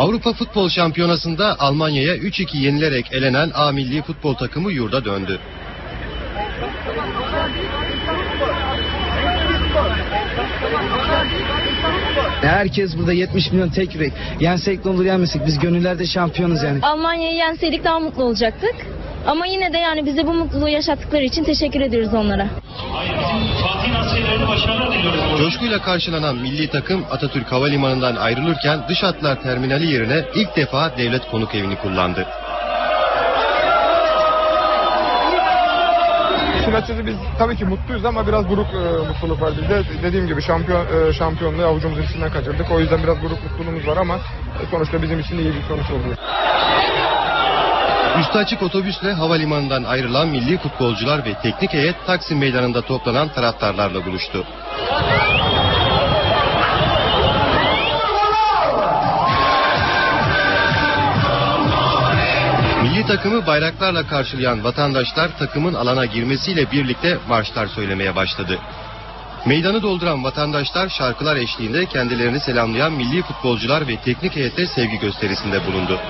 Avrupa Futbol Şampiyonası'nda Almanya'ya 3-2 yenilerek elenen A milli futbol takımı yurda döndü. Herkes burada 70 milyon tek yürek. Yensek ne olur yenmesek biz gönüllerde şampiyonuz yani. Almanya'yı yenseydik daha mutlu olacaktık. Ama yine de yani bize bu mutluluğu yaşattıkları için teşekkür ediyoruz onlara. Fatih'in askerlerine başarılar diliyoruz. Coşkuyla karşılanan milli takım Atatürk Havalimanı'ndan ayrılırken dış hatlar terminali yerine ilk defa devlet konuk evini kullandı. İşin açıkçası biz tabii ki mutluyuz ama biraz buruk e, mutluluk var bizde. Dediğim gibi şampiyon e, şampiyonluğu avucumuzun içinden kaçırdık. O yüzden biraz buruk mutluluğumuz var ama e, sonuçta bizim için iyi bir sonuç oldu. Üstü açık otobüsle havalimanından ayrılan milli futbolcular ve teknik heyet Taksim Meydanı'nda toplanan taraftarlarla buluştu. Milli takımı bayraklarla karşılayan vatandaşlar takımın alana girmesiyle birlikte marşlar söylemeye başladı. Meydanı dolduran vatandaşlar şarkılar eşliğinde kendilerini selamlayan milli futbolcular ve teknik heyete sevgi gösterisinde bulundu.